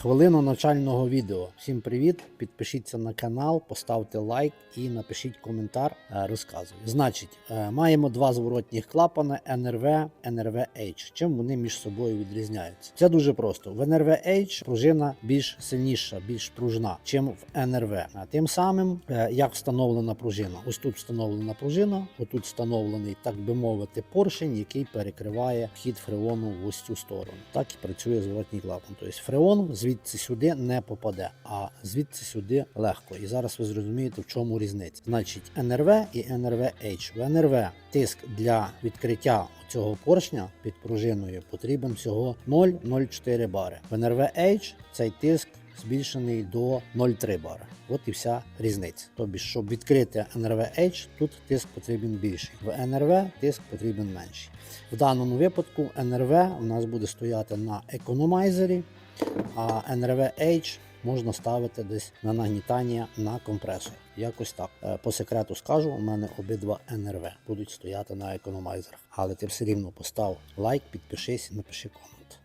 Хвилину навчального відео. Всім привіт! Підпишіться на канал, поставте лайк і напишіть коментар. е, Розказую. Значить, е, маємо два зворотніх клапани NRV, NRV-H. Чим вони між собою відрізняються? Це дуже просто. В NRV-H пружина більш сильніша, більш пружна, чим в NRV. Тим самим, е, як встановлена пружина. Ось тут встановлена пружина, отут встановлений, так би мовити, поршень, який перекриває вхід фреону в ось цю сторону. Так і працює зворотній клапан. Тобто фреон звідси сюди не попаде, а звідси сюди легко. І зараз ви зрозумієте, в чому різниця. Значить, NRV і NRV-H. В NRV тиск для відкриття цього поршня під пружиною потрібен всього 0,04 бари. В NRV-H цей тиск збільшений до 0,3 бара. От і вся різниця. Тобі, щоб відкрити NRV-H, тут тиск потрібен більший. В NRV тиск потрібен менший. В даному випадку NRV у нас буде стояти на економайзері, а NRV-H можна ставити десь на нагнітання на компресор. Якось так. Е, По секрету скажу, у мене обидва НРВ будуть стояти на економайзерах. Але ти все рівно постав лайк, підпишись, напиши комент.